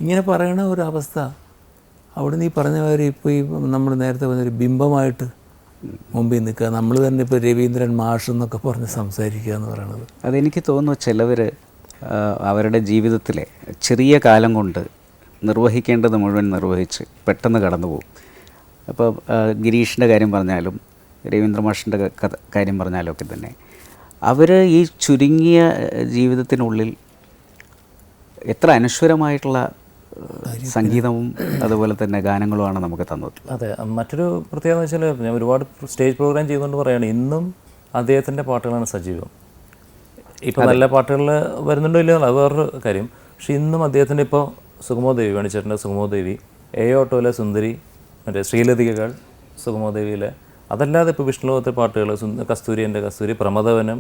ഇങ്ങനെ പറയണ ഒരു അവസ്ഥ അവിടെ നീ പറഞ്ഞ മാതിരി ഇപ്പോൾ ഈ നമ്മൾ നേരത്തെ പറഞ്ഞൊരു ബിംബമായിട്ട് മുമ്പിൽ നിൽക്കുക. നമ്മൾ തന്നെ ഇപ്പോൾ രവീന്ദ്രൻ മാഷ് എന്നൊക്കെ പറഞ്ഞ് സംസാരിക്കുക എന്ന് പറയുന്നത് അതെനിക്ക് തോന്നുന്നു ചിലവർ അവരുടെ ജീവിതത്തിലെ ചെറിയ കാലം കൊണ്ട് നിർവഹിക്കേണ്ടത് മുഴുവൻ നിർവഹിച്ച് പെട്ടെന്ന് കടന്നു പോകും. അപ്പോൾ ഗിരീഷിന്റെ കാര്യം പറഞ്ഞാലും രവീന്ദ്ര മാഷിന്റെ കഥ കാര്യം പറഞ്ഞാലും ഒക്കെ തന്നെ അവർ ഈ ചുരുങ്ങിയ ജീവിതത്തിനുള്ളിൽ എത്ര അനശ്വരമായിട്ടുള്ള സംഗീതവും അതുപോലെ തന്നെ ഗാനങ്ങളുമാണ് നമുക്ക് തന്നത്. അതെ മറ്റൊരു പ്രത്യേകത വെച്ചാൽ ഞാൻ ഒരുപാട് സ്റ്റേജ് പ്രോഗ്രാം ചെയ്തുകൊണ്ട് പറയുകയാണ്. ഇന്നും അദ്ദേഹത്തിന്റെ പാട്ടുകളാണ് സജീവം. ഇപ്പോൾ നല്ല പാട്ടുകൾ വരുന്നുണ്ടോ ഇല്ലയോ അത് വേറൊരു കാര്യം. പക്ഷെ ഇന്നും അദ്ദേഹത്തിന്റെ ഇപ്പോൾ സുഗമോ ദേവി വേണിച്ചേട്ടന്റെ സുഗമോദേവി എ ഓട്ടോയിലെ സുന്ദരി മറ്റേ ശ്രീലതികകൾ സുഗമോദേവിയിലെ അതല്ലാതെ ഇപ്പോൾ വിഷ്ണുലോകത്തെ പാട്ടുകൾ കസ്തൂരിന്റെ കസ്തൂരി പ്രമദവനം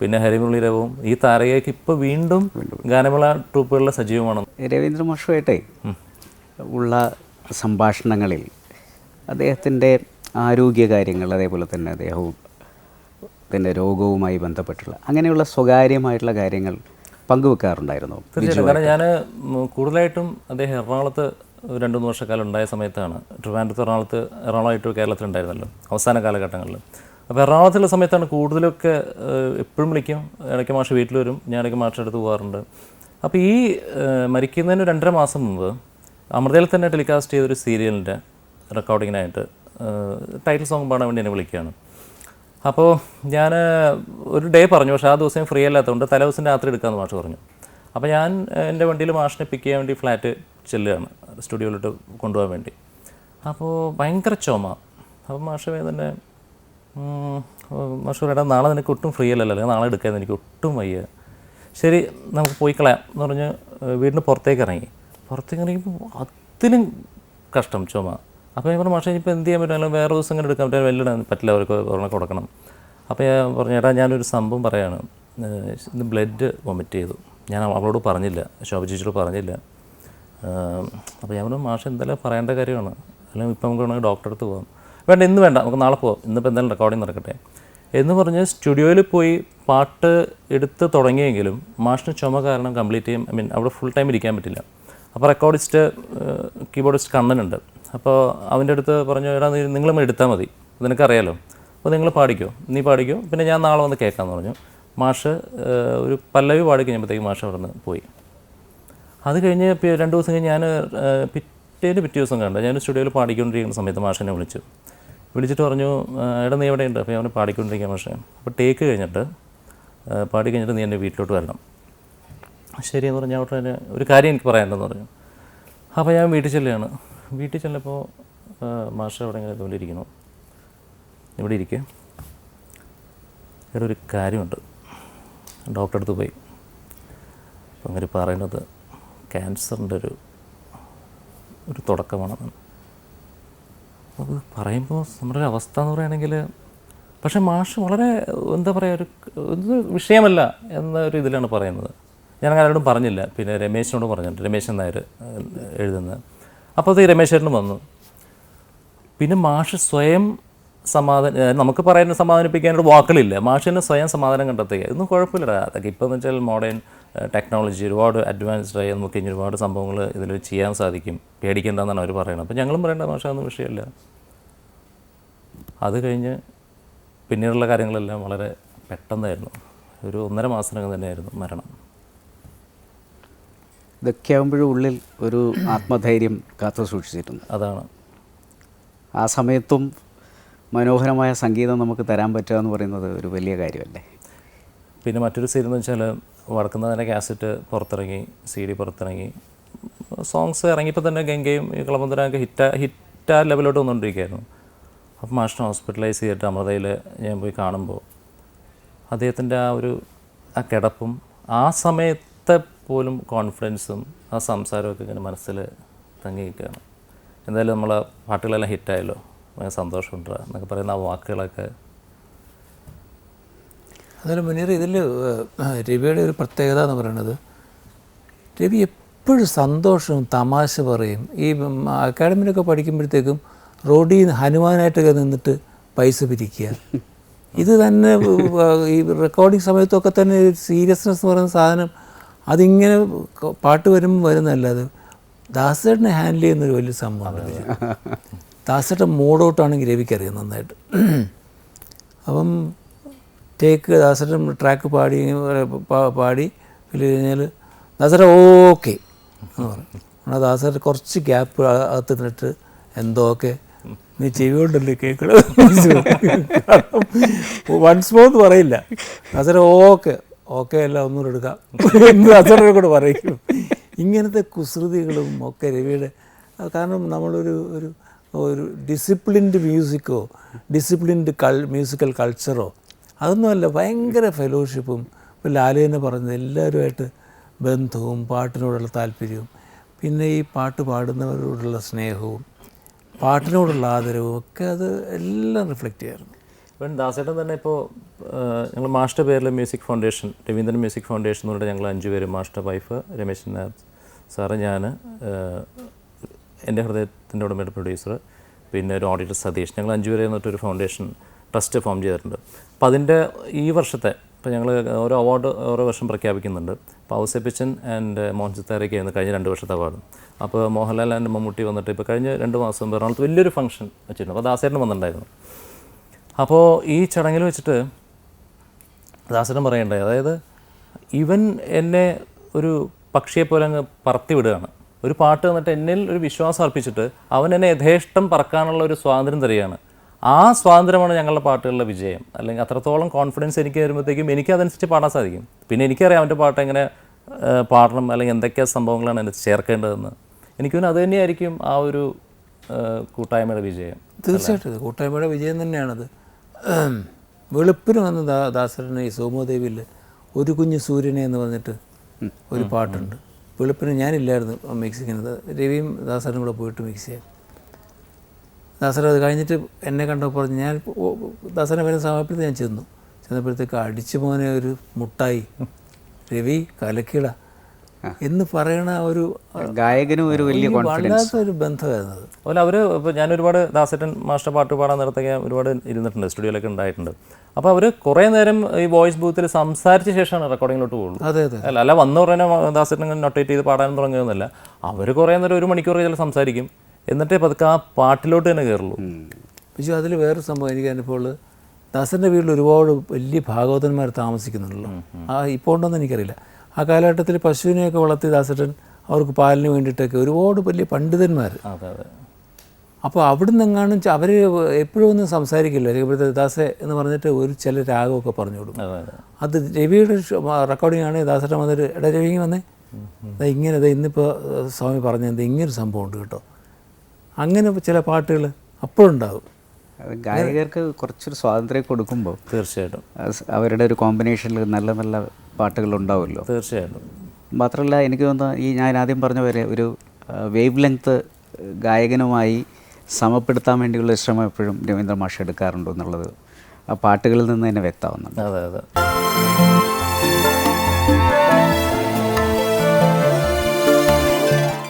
പിന്നെ ഹരിമുരളീരവും ഈ താരകയ്ക്ക് ഇപ്പോൾ വീണ്ടും ഗാനമേള ട്രൂപ്പുകളിലെ സജീവമാണ്. രവീന്ദ്ര മോഷുമായിട്ടേ ഉള്ള സംഭാഷണങ്ങളിൽ അദ്ദേഹത്തിന്റെ ആരോഗ്യ കാര്യങ്ങൾ അതേപോലെ തന്നെ അദ്ദേഹവും പിന്നെ രോഗവുമായി ബന്ധപ്പെട്ടുള്ള അങ്ങനെയുള്ള സ്വകാര്യമായിട്ടുള്ള കാര്യങ്ങൾ പങ്കുവെക്കാറുണ്ടായിരുന്നു. തീർച്ചയായിട്ടും. ഞാൻ കൂടുതലായിട്ടും അദ്ദേഹം എറണാകുളത്ത് രണ്ടു മൂന്ന് വർഷക്കാലം ഉണ്ടായ സമയത്താണ്. ട്രിവാൻഡ്രത്ത് എറണാകുളത്ത് എറണാകുളമായിട്ട് കേരളത്തിലുണ്ടായിരുന്നല്ലോ അവസാന കാലഘട്ടങ്ങളിൽ. അപ്പോൾ എറണാകുളത്തുള്ള സമയത്താണ് കൂടുതലൊക്കെ എപ്പോഴും വിളിക്കും. ഇടയ്ക്ക് മാഷ് വീട്ടിൽ വരും. ഞാൻ ഇടയ്ക്ക് മാഷ് എടുത്ത് പോകാറുണ്ട്. അപ്പോൾ ഈ മരിക്കുന്നതിന് രണ്ടര മാസം മുമ്പ് അമൃതയിൽ തന്നെ ടെലികാസ്റ്റ് ചെയ്തൊരു സീരിയലിന്റെ റെക്കോർഡിങ്ങിനായിട്ട് ടൈറ്റിൽ സോങ് പാടാൻ വേണ്ടി എന്നെ വിളിക്കുകയാണ്. അപ്പോൾ ഞാൻ ഒരു ഡേ പറഞ്ഞു പക്ഷേ ആ ദിവസം ഫ്രീ അല്ലാത്തതുകൊണ്ട് തലേദിവസം രാത്രി എടുക്കാമെന്ന് മാഷ് പറഞ്ഞു. അപ്പോൾ ഞാൻ എന്റെ വണ്ടിയിൽ മാഷിനെ പിക്ക് ചെയ്യാൻ വേണ്ടി ഫ്ലാറ്റ് ചെല്ലുകയാണ് സ്റ്റുഡിയോയിലോട്ട് കൊണ്ടുപോകാൻ വേണ്ടി. അപ്പോൾ ഭയങ്കര ചുമ. അപ്പോൾ മാഷ് തന്നെ മാഷ് പറയടാ നാളെ നിനക്ക് ഒട്ടും ഫ്രീ അല്ലല്ലോ അല്ലെങ്കിൽ നാളെ എടുക്കാൻ എനിക്ക് ഒട്ടും വയ്യ. ശരി നമുക്ക് പോയി കളയാം എന്ന് പറഞ്ഞ് വീടിന് പുറത്തേക്ക് ഇറങ്ങി. പുറത്തേക്ക് ഇറങ്ങിയപ്പോൾ അതിലും കഷ്ടം ചുമ. അപ്പോൾ ഞാൻ പറഞ്ഞു മാഷേ ഇപ്പോൾ എന്ത് ചെയ്യാൻ പറ്റും? വേറെ ദിവസം ഇങ്ങനെ എടുക്കാൻ പറ്റില്ല വെല്ലിടാൻ പറ്റില്ല അവർക്ക് ഒരെണ്ണം കൊടുക്കണം. അപ്പോൾ ഞാൻ പറഞ്ഞു ചേട്ടാ ഞാനൊരു സംഭവം പറയാണ്. ഇന്ന് ബ്ലഡ് വൊമിറ്റ് ചെയ്തു. ഞാൻ അവളോട് പറഞ്ഞില്ല ശോഭ ചേച്ചിയോട് പറഞ്ഞില്ല. അപ്പോൾ ഞാൻ പറഞ്ഞു മാഷ് എന്തായാലും പറയേണ്ട കാര്യമാണ്. അല്ലെങ്കിൽ ഇപ്പം നമുക്ക് വേണമെങ്കിൽ ഡോക്ടറെ അടുത്ത് പോകാം. വേണ്ട ഇന്ന് വേണ്ട നമുക്ക് നാളെ പോകാം ഇന്നിപ്പോൾ എന്തായാലും റെക്കോർഡിങ് നടക്കട്ടെ. എന്ന് പറഞ്ഞ് സ്റ്റുഡിയോയിൽ പോയി പാട്ട് എടുത്ത് തുടങ്ങിയെങ്കിലും മാഷിന് ചുമ കാരണം കംപ്ലീറ്റ് ചെയ്യും. ഐ മീൻ അവിടെ ഫുൾ ടൈം ഇരിക്കാൻ പറ്റില്ല. അപ്പോൾ റെക്കോർഡിസ്റ്റ് കീബോർഡിസ്റ്റ് കണ്ണനുണ്ട്. അപ്പോൾ അവന്റെ അടുത്ത് പറഞ്ഞു എടാ നീ നിങ്ങളും എടുത്താൽ മതി. നിനക്കറിയാലോ. അപ്പോൾ നിങ്ങൾ പാടിക്കോ. നീ പാടിക്കോ. പിന്നെ ഞാൻ നാളെ വന്ന് കേൾക്കാമെന്ന് പറഞ്ഞു. മാഷ് ഒരു പല്ലവി പാടി കഴിഞ്ഞപ്പോഴത്തേക്ക് മാഷ് അവിടെ നിന്ന് പോയി. അത് കഴിഞ്ഞ് രണ്ട് ദിവസം കഴിഞ്ഞ് ഞാൻ പിറ്റേന്ന് പിറ്റേ ദിവസം കണ്ടു. ഞാൻ സ്റ്റുഡിയോയിൽ പാടിക്കൊണ്ടിരിക്കുന്ന സമയത്ത് മാഷിനെ വിളിച്ചു. വിളിച്ചിട്ട് പറഞ്ഞു എടാ നീ എവിടെയുണ്ട്? അപ്പോൾ അവനെ പാടിക്കൊണ്ടിരിക്കുക മാഷെ. അപ്പോൾ ടേക്ക് കഴിഞ്ഞിട്ട് പാടി കഴിഞ്ഞിട്ട് നീ എന്റെ വീട്ടിലോട്ട് വരണം. ശരിയെന്ന് പറഞ്ഞാൽ അവിടെ ഒരു കാര്യം എനിക്ക് പറയാനുണ്ടെന്ന് പറഞ്ഞു. അപ്പോൾ ഞാൻ വീട്ടിൽ ചെല്ലുകയാണ്. വീട്ടിൽ ചെന്നപ്പോൾ മാഷ അവിടെ ഇങ്ങനെ ഇതുപോലെ ഇരിക്കുന്നു ഇവിടെ ഇരിക്കുക ഇവിടെ ഒരു കാര്യമുണ്ട്. ഡോക്ടറെ അടുത്ത് പോയി. അപ്പം അങ്ങനെ പറയുന്നത് ക്യാൻസറിന്റെ ഒരു ഒരു തുടക്കമാണെന്ന് അത് പറയുമ്പോൾ നമ്മുടെ ഒരു അവസ്ഥ എന്ന് പറയുകയാണെങ്കിൽ പക്ഷേ മാഷ് വളരെ എന്താ പറയുക ഒരു ഇത് വിഷയമല്ല എന്നൊരു ഇതിലാണ് പറയുന്നത്. ഞാൻ ആരോടും പറഞ്ഞില്ല. പിന്നെ രമേശിനോട് പറഞ്ഞിട്ടുണ്ട്. രമേശൻ നായർ എഴുതുന്നത്. അപ്പോൾ അത് രമേശേട്ടനും വന്നു. പിന്നെ മാഷ് സ്വയം സമാധാനം നമുക്ക് പറയുന്ന സമാധാനിപ്പിക്കാനൊരു വാക്കുകളില്ല. മാഷ് സ്വയം സമാധാനം കണ്ടെത്തുക. ഇതൊന്നും കുഴപ്പമില്ല അതൊക്കെ ഇപ്പോൾ എന്ന് വെച്ചാൽ മോഡേൺ ടെക്നോളജി ഒരുപാട് അഡ്വാൻസ്ഡ് ആയി. നമുക്ക് ഇനി ഒരുപാട് സംഭവങ്ങൾ ഇതിൽ ചെയ്യാൻ സാധിക്കും. പേടിക്കേണ്ടെന്നാണ് അവർ പറയുന്നത് അപ്പോൾ ഞങ്ങളും പറയേണ്ട മാഷ ഒന്നും വിഷയമല്ല. അത് കഴിഞ്ഞ് പിന്നീടുള്ള കാര്യങ്ങളെല്ലാം വളരെ പെട്ടെന്നായിരുന്നു. ഒരു ഒന്നര മാസത്തിനകം തന്നെയായിരുന്നു മരണം. ഇതൊക്കെ ആകുമ്പോഴും ഉള്ളിൽ ഒരു ആത്മധൈര്യം കാത്തു സൂക്ഷിച്ചിരുന്നു അതാണ്. ആ സമയത്തും മനോഹരമായ സംഗീതം നമുക്ക് തരാൻ പറ്റുക എന്ന് പറയുന്നത് ഒരു വലിയ കാര്യമല്ലേ? പിന്നെ മറ്റൊരു സീൻ എന്ന് വെച്ചാൽ വടക്കുന്നതിന്റെ കാസറ്റ് പുറത്തിറങ്ങി സി ഡി പുറത്തിറങ്ങി. സോങ്സ് ഇറങ്ങിയപ്പോൾ തന്നെ ഗംഗയും ഈ കളമന്തുരൊക്കെ ഹിറ്റാ ഹിറ്റാ ലെവലോട്ട് വന്നുകൊണ്ടിരിക്കുകയായിരുന്നു അപ്പം മാഷിനെ ഹോസ്പിറ്റലൈസ് ചെയ്തിട്ട് അമൃതയിൽ ഞാൻ പോയി കാണുമ്പോൾ അദ്ദേഹത്തിന്റെ ആ ഒരു ആ കിടപ്പും ആ സമയത്തെ പോലും കോൺഫിഡൻസും ആ സംസാരമൊക്കെ ഇങ്ങനെ മനസ്സിൽ തങ്ങി നിൽക്കുകയാണ് എന്തായാലും നമ്മൾ ആ പാട്ടുകളെല്ലാം ഹിറ്റായല്ലോ. ഭയങ്കര സന്തോഷമുണ്ട് എന്നൊക്കെ പറയുന്ന ആ വാക്കുകളൊക്കെ. അതുപോലെ മുനീർ ഇതിൽ രവിയുടെ ഒരു പ്രത്യേകത എന്ന് പറയുന്നത് രവി എപ്പോഴും സന്തോഷവും തമാശ പറയും. ഈ അക്കാഡമിയിലൊക്കെ പഠിക്കുമ്പോഴത്തേക്കും റോഡിൽ നിന്ന് ഹനുമാനായിട്ടൊക്കെ നിന്നിട്ട് പൈസ പിരിക്കുക. ഇത് തന്നെ ഈ റെക്കോർഡിങ് സമയത്തൊക്കെ തന്നെ സീരിയസ്നെസ് എന്ന് പറയുന്ന സാധനം അതിങ്ങനെ പാട്ട് വരുമ്പോൾ വരുന്നതല്ലാതെ ദാസേട്ടനെ ഹാൻഡിൽ ചെയ്യുന്നൊരു വലിയ സംഭവമാണ് ദാസേട്ടൻ മൂഡൗട്ടാണെങ്കിൽ രവിക്കറിയാം നന്നായിട്ട്. അപ്പം ടേക്ക് ദാസേട്ടൻ ട്രാക്ക് പാടി പാടി ഫില്ല് കഴിഞ്ഞാൽ ദാസേട്ടൻ ഓക്കെ എന്ന് പറയും. എന്നാൽ കുറച്ച് ഗ്യാപ്പ് അകത്ത് നിന്നിട്ട് എന്തോ ഒക്കെ നീ ചെവിയോണ്ടല്ലേ കേൾക്കണം കേൾക്കണത്? [LAUGHS] [LAUGHS] വൺസ് മോന്ന് പറയില്ല. ദാസേട്ടൻ ഓക്കെ ഓക്കെ അല്ല ഒന്നുകൂടെ എടുക്കാം. എന്ന് ദാസരനെ കൂടെ പറയും. ഇങ്ങനത്തെ കുസൃതികളും ഒക്കെ രവിയുടെ കാരണം നമ്മളൊരു ഒരു ഒരു ഡിസിപ്ലിൻഡ് മ്യൂസിക്കോ ഡിസിപ്ലിൻഡ് കൾ മ്യൂസിക്കൽ കൾച്ചറോ അതൊന്നുമല്ല ഭയങ്കര ഫെലോഷിപ്പും ഇപ്പോൾ ലാലേന്ന് പറഞ്ഞത് എല്ലാവരുമായിട്ട് ബന്ധവും പാട്ടിനോടുള്ള താല്പര്യവും പിന്നെ ഈ പാട്ട് പാടുന്നവരോടുള്ള സ്നേഹവും പാട്ടിനോടുള്ള ആദരവും ഒക്കെ അത് എല്ലാം റിഫ്ലക്റ്റ് ചെയ്യാറുണ്ട്. ഇപ്പം ദാസേട്ടൻ തന്നെ ഇപ്പോൾ ഞങ്ങൾ മാസ്റ്റർ പേരിൽ music foundation Raveendran music foundation എന്ന് പറഞ്ഞിട്ട് ഞങ്ങൾ അഞ്ച് പേര് master wife Ramesh Nair sir ഞാൻ എന്റെ ഹൃദയത്തിന്റെ ഉടമയുടെ പ്രൊഡ്യൂസർ പിന്നെ ഒരു ഓഡിറ്റർ സതീഷ്. ഞങ്ങൾ അഞ്ച് പേരെന്ന് എന്നിട്ടൊരു ഫൗണ്ടേഷൻ ട്രസ്റ്റ് ഫോം ചെയ്തിട്ടുണ്ട്. അപ്പോൾ അതിന്റെ ഈ വർഷത്തെ ഇപ്പോൾ ഞങ്ങൾ ഓരോ അവാർഡ് ഓരോ വർഷം പ്രഖ്യാപിക്കുന്നുണ്ട്. അപ്പോൾ ഔസപ്പിച്ചൻ ആൻഡ് മോഹൻ സിത്താരയ്ക്കായിരുന്നു കഴിഞ്ഞ രണ്ട് വർഷത്തെ അവാർഡ്. അപ്പോൾ മോഹൻലാൽ ആൻഡ് മമ്മൂട്ടി വന്നിട്ട് ഇപ്പോൾ കഴിഞ്ഞ രണ്ട് മാസം പറഞ്ഞാൽ വലിയൊരു ഫംഗ്ഷൻ വെച്ചിരുന്നു. അപ്പോൾ ദാസേട്ടൻ വന്നിട്ടുണ്ടായിരുന്നു. അപ്പോൾ ഈ ചടങ്ങിൽ വെച്ചിട്ട് ദാസനം പറയണ്ടേ അതായത് ഇവൻ എന്നെ ഒരു പക്ഷിയെ പോലെ അങ്ങ് പറത്തി വിടുകയാണ്. ഒരു പാട്ട് എന്നിട്ട് എന്നിൽ ഒരു വിശ്വാസം അർപ്പിച്ചിട്ട് അവൻ എന്നെ യഥേഷ്ടം പറക്കാനുള്ള ഒരു സ്വാതന്ത്ര്യം തരികയാണ്. ആ സ്വാതന്ത്ര്യമാണ് ഞങ്ങളുടെ പാട്ടുകളിലെ വിജയം. അല്ലെങ്കിൽ അത്രത്തോളം കോൺഫിഡൻസ് എനിക്ക് വരുമ്പോഴത്തേക്കും എനിക്ക് അതനുസരിച്ച് പാടാൻ സാധിക്കും. പിന്നെ എനിക്കറിയാം അവന്റെ പാട്ട് എങ്ങനെ പാടണം അല്ലെങ്കിൽ എന്തൊക്കെ സംഭവങ്ങളാണ് എന്നെ ചേർക്കേണ്ടതെന്ന്. എനിക്ക് അത് തന്നെയായിരിക്കും ആ ഒരു കൂട്ടായ്മയുടെ വിജയം. തീർച്ചയായിട്ടും കൂട്ടായ്മയുടെ വിജയം തന്നെയാണത്. വെളുപ്പിന് വന്ന ദാ ദാസരന് ഈ സോമോദേവിയിൽ ഒരു കുഞ്ഞു സൂര്യനെ എന്ന് പറഞ്ഞിട്ട് ഒരു പാട്ടുണ്ട്. വെളുപ്പിന് ഞാനില്ലായിരുന്നു മിക്സ് ചെയ്യുന്നത് രവിയും ദാസരനും കൂടെ പോയിട്ട് മിക്സ് ചെയ്യാൻ. ദാസരൻ അത് കഴിഞ്ഞിട്ട് എന്നെ കണ്ടപ്പോൾ പറഞ്ഞു ഞാൻ ദാസരനെ വരുന്ന സമയപ്പോഴത്തേക്ക് ഞാൻ ചെന്നു. ചെന്നപ്പോഴത്തേക്ക് അടിച്ചു മോനെ ഒരു മുട്ടായി. രവി കലക്കിട എന്ന് പറയുന്ന ഒരു ഗായകനും ഒരു വലിയ കോൺഫിഡൻസ് ബന്ധമായിരുന്നത് ബന്ധമായിരുന്നു അത്. അതുപോലെ അവർ ഇപ്പോൾ ഞാൻ ഒരുപാട് ദാസേട്ടൻ മാസ്റ്റർ പാട്ട് പാടാൻ നേരത്തൊക്കെ ഒരുപാട് ഇരുന്നിട്ടുണ്ട് സ്റ്റുഡിയോയിലൊക്കെ ഉണ്ടായിട്ടുണ്ട്. അപ്പോൾ അവർ കുറേ നേരം ഈ വോയിസ് ബൂത്തിൽ സംസാരിച്ച ശേഷമാണ് റെക്കോർഡിങ്ങിലോട്ട് പോകുള്ളൂ അതെ അതെ. അല്ല അല്ല വന്ന ഉടനെ ദാസേട്ടൻ നൊട്ടേറ്റ് ചെയ്ത് പാടാൻ തുടങ്ങിയതൊന്നുമല്ല അവർ കുറേ നേരം ഒരു മണിക്കൂർ ചില സംസാരിക്കും. എന്നിട്ടേ പതുക്കെ ആ പാട്ടിലോട്ട് തന്നെ കയറുള്ളൂ. പക്ഷേ അതിൽ വേറെ സംഭവം എനിക്ക് അനുഭവമുള്ളത് ദാസന്റെ വീട്ടിൽ ഒരുപാട് വലിയ ഭാഗവതന്മാർ താമസിക്കുന്നുണ്ടല്ലോ. ആ ഇപ്പോൾ ഉണ്ടോയെന്ന് എനിക്കറിയില്ല. ആ കാലഘട്ടത്തിൽ പശുവിനെയൊക്കെ വളർത്തി ദാസട്ടൻ അവർക്ക് പാലിന് വേണ്ടിയിട്ടൊക്കെ ഒരുപാട് വലിയ പണ്ഡിതന്മാർ. അപ്പോൾ അവിടുന്ന് എങ്ങാനും അവർ എപ്പോഴും ഒന്നും സംസാരിക്കില്ല. ഇപ്പോഴത്തെ ദാസെ എന്ന് പറഞ്ഞിട്ട് ഒരു ചില രാഗമൊക്കെ പറഞ്ഞു കൊടുക്കും. അതെ രവിയുടെ റെക്കോർഡിംഗ് ആണ് ദാസട്ടൻ വന്നിട്ട് എടാ രവി വന്നേ. ഇങ്ങനെ ഇന്നിപ്പോൾ സ്വാമി പറഞ്ഞത് ഇങ്ങനൊരു സംഭവം ഉണ്ട് കേട്ടോ. അങ്ങനെ ചില പാട്ടുകൾ അപ്പോഴുണ്ടാകും. ഗായകർക്ക് കുറച്ചൊരു സ്വാതന്ത്ര്യം കൊടുക്കുമ്പോൾ തീർച്ചയായിട്ടും. അവരുടെ ഒരു കോമ്പിനേഷനിൽ നല്ല നല്ല പാട്ടുകൾ ഉണ്ടാവുമല്ലോ. തീർച്ചയായിട്ടും. മാത്രമല്ല എനിക്ക് തോന്നുന്നു ഈ ഞാൻ ആദ്യം പറഞ്ഞ പോലെ ഒരു വേവ് ലെങ്ത് ഗായകനുമായി സമപ്പെടുത്താൻ വേണ്ടിയുള്ള ശ്രമം എപ്പോഴും രവീന്ദ്ര മാഷ് എടുക്കാറുണ്ടോ എന്നുള്ളത് ആ പാട്ടുകളിൽ നിന്ന് തന്നെ വ്യക്തമാവുന്നുണ്ട്. അതെ അതെ.